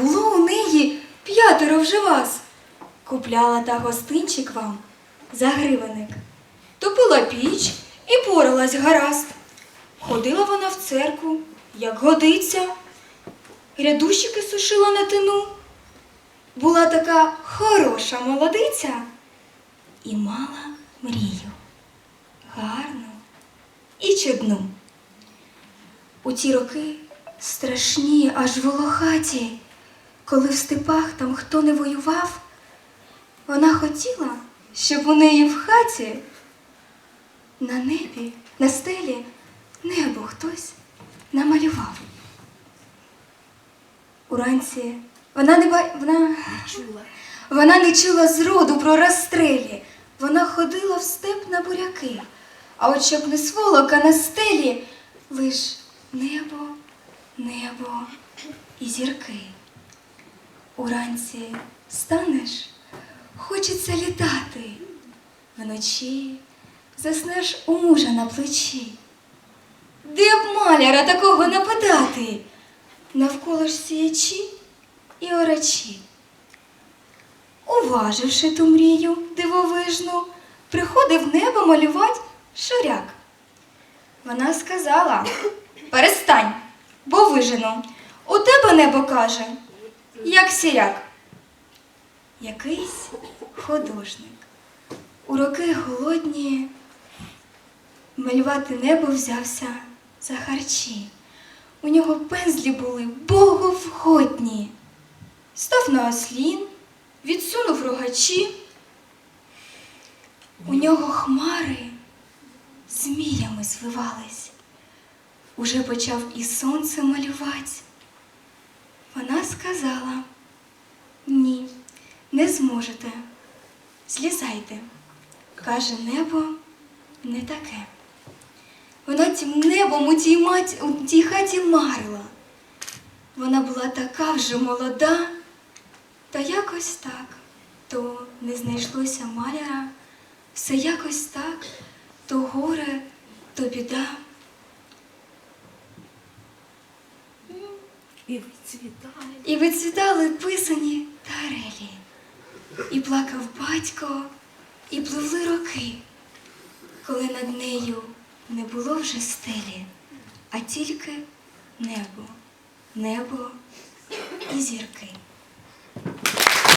було у неї п'ятеро вже вас. Купляла та гостинчик вам за гривенник. Топила піч і поралась гаразд. Ходила вона в церкву, як годиться. Рядущики сушила на тину. Була така хороша молодиця і мала мрію. Гарну і чудну. У ті роки страшні, аж волохаті, коли в степах там хто не воював, вона хотіла, щоб у неї в хаті на небі, на стелі небо хтось намалював. Уранці вона не ба... вона... Чула. Вона не чула зроду про розстрелі. Вона ходила в степ на буряки. А от щоб не сволока на стелі, лиш небо, небо і зірки. Уранці станеш, хочеться літати. Вночі заснеш у мужа на плечі. Де б маляра такого нападати? Навколо ж сіячі і орачі. Уваживши ту мрію дивовижну, приходив небо малювать шоряк. Вона сказала: Перестань, бо вижену. У тебе небо каже, як сіряк. Якийсь художник. У роки голодні малювати небо взявся за харчі. У нього пензлі були боговгодні. Став на ослін, відсунув рогачі. У нього хмари зміями звивались. Уже почав і сонце малювати. Сказала: ні, не зможете. Злізайте. Каже, небо не таке. Вона тим небом у тій, мать, у тій хаті марила. Вона була така вже молода, та якось так. То не знайшлося маляра, все якось так, то горе, то біда. І вицвітали І вицвітали писані тарелі. І плакав батько, і пливли роки, коли над нею не було вже стелі, а тільки небо, небо і зірки.